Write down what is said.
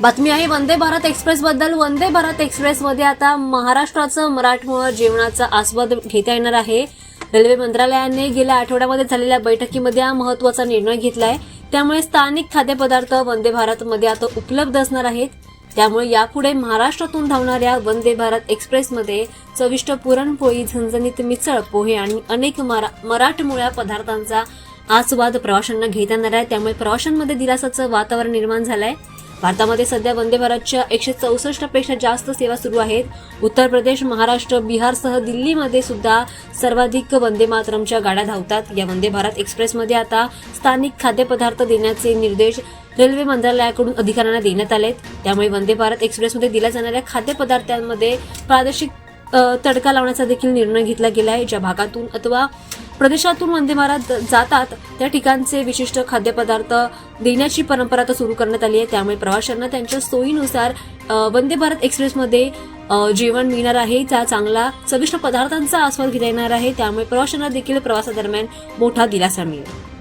बातमी आहे वंदे भारत एक्सप्रेस बद्दल वंदे भारत एक्सप्रेस मध्ये आता महाराष्ट्राचं मराठमोळं जेवणाचा आस्वाद घेता येणार आहे. रेल्वे मंत्रालयाने गेल्या आठवड्यामध्ये झालेल्या बैठकीमध्ये हा महत्त्वाचा निर्णय घेतलाय. त्यामुळे स्थानिक खाद्यपदार्थ वंदे भारतमध्ये आता उपलब्ध असणार आहेत. त्यामुळे यापुढे महाराष्ट्रातून धावणाऱ्या वंदे भारत एक्सप्रेसमध्ये चविष्ट पुरणपोळी झणझणीत मिसळ पोहे आणि अनेक मरा मराठमोळ्या पदार्थांचा आस्वाद प्रवाशांना घेता येणार आहे. त्यामुळे प्रवाशांमध्ये दिलासाचं वातावरण निर्माण झालंय. भारतामध्ये सध्या वंदे भारतच्या एकशे चौसष्टपेक्षा जास्त सेवा सुरू आहेत. उत्तर प्रदेश महाराष्ट्र बिहारसह दिल्लीमध्ये सुद्धा सर्वाधिक वंदे मातरमच्या गाड्या धावतात. या वंदे भारत एक्सप्रेसमध्ये आता स्थानिक खाद्यपदार्थ देण्याचे निर्देश रेल्वे मंत्रालयाकडून अधिकाऱ्यांना देण्यात आलेत. त्यामुळे वंदे भारत एक्सप्रेसमध्ये दिल्या जाणाऱ्या खाद्यपदार्थांमध्ये प्रादेशिक तडका लावण्याचा देखील निर्णय घेतला गेला आहे. ज्या भागातून अथवा प्रदेशातून वंदे महाराज जातात. त्या ठिकाणचे विशिष्ट खाद्यपदार्थ देण्याची परंपरा आता सुरू करण्यात आली आहे. त्यामुळे प्रवाशांना त्यांच्या सोयीनुसार वंदे भारत एक्सप्रेसमध्ये जेवण मिळणार आहे. त्या चांगला चविष्ट पदार्थांचा आस्वाद घेता येणार आहे. त्यामुळे प्रवाशांना देखील प्रवासादरम्यान मोठा दिलासा मिळेल.